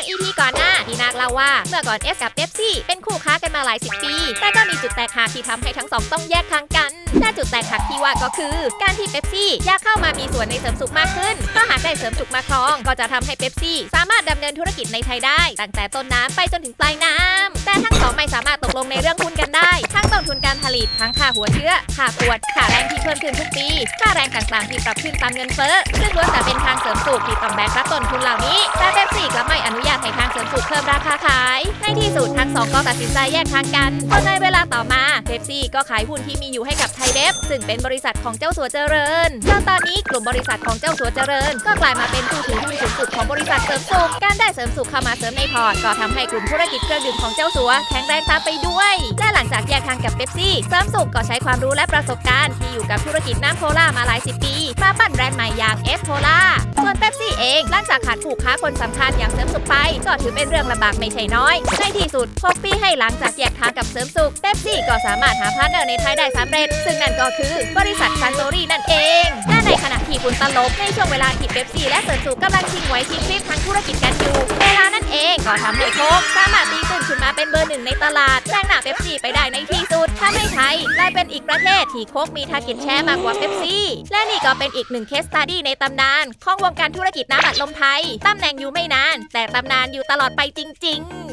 จากอีพีก่อนหน้าที่นาคเล่าว่า เมื่อก่อนเอสกับเ e ปซี่เป็นคู่ค้ากันมาหลายสิบปี แต่ก็มีจุดแตกหักที่ทำให้ทั้งสองต้องแยกทางกันและจุดแตกหักที่ว่าก็คือ การที่เ e ปซี่อยากเข้ามามีส่วนในเสริมสุขมากขึ้นเพราหากได้เสริมสุขมาครอง ก็จะทำให้เ e ปซี่สามารถดำเนินธุรกิจในไทยได้ ตั้งแต่ต้นน้ำไปจนถึงปลายน้ำแต่ทั้งสองไม่สามารถตกลงในเรื่องหุ้นกันได้ ทั้งต้นทุนการผลิตทั้งค่าหัวเชื้อค่าขวดค่าแรงที่เพิ่มขึ้นทุกปีค่าแรงต่างๆที่ปรับขึ้นตามเงินเฟ้อซึ่งล้วนแต่เป็นทางเสริมสุขที่ต้องแบกรับต้นทุนเหล่านี้ ญาตให้ทางเสริมสุขเพิ่มราคาขาย ในที่สุดทั้งสองก็ตัดสินใจแยกทางกันจนในเวลาต่อมาเบปซี่ก็ขายหุ้นที่มีอยู่ให้กับไทยเบฟซึ่งเป็นบริษัทของเจ้าสัวเจริญจนตอนนี้กลุ่มบริษัทของเจ้าสัวเจริญ ก็กลายมาเป็นผู้ถือหุ้นสูงสุดของบริษัทเสริมสุขการได้เสริมสุขเข้ามาเสริมในพอร์ตก็ทำให้กลุ่มธุรกิจเครื่องดื่มของเจ้าสัวแข็งแรงตามไปด้วยากแยกทางกับเบปซี่เสริมสุขก็ใช้ความรู้และประสบการณ์ที่อยู่กับธุรกิจน้ำโคลามาหลายสิบปี มาปั้นแบรนด์ใหม่อย่างเอสโคลาส่วนเบปซี่เองหลังจากขาดผู้ค้าคนสำคัญอย่างเสริมสุขไป ก็ถือเป็นเรื่องลำบากไม่ใช่น้อย ในที่สุด6ปีให้หลังจากแยกทางกับเสริมสุขเบปซี่ก็สามารถหาพาร์ทเนอร์ในไทยได้สำเร็จ ซึ่งนั่นก็คือบริษัทซันโตรีนั่นเองและในขณะที่คุณตลบในช่วงเวลาที่เบปซี่และเสริมสุขกำลังชิงไหวชิงคลิปทางธุรกิจกันอยู่ ก็ทำให้โค้กสามารถตีตื้นขึ้นมาเป็นเบอร์หนึ่งในตลาดแซงหน้าเป๊ปซี่ไปได้ในที่สุดทำให้ไทยกลายเป็นอีกประเทศที่โค้กมีทาร์เก็ตแชร์มากกว่าเป๊ปซี่ และนี่ก็เป็นอีกหนึ่งเคสตัดดี้ในตำนานของวงการธุรกิจน้ำอัดลมไทยตำแหน่งอยู่ไม่นาน แต่ตำนานอยู่ตลอดไปจริง ๆ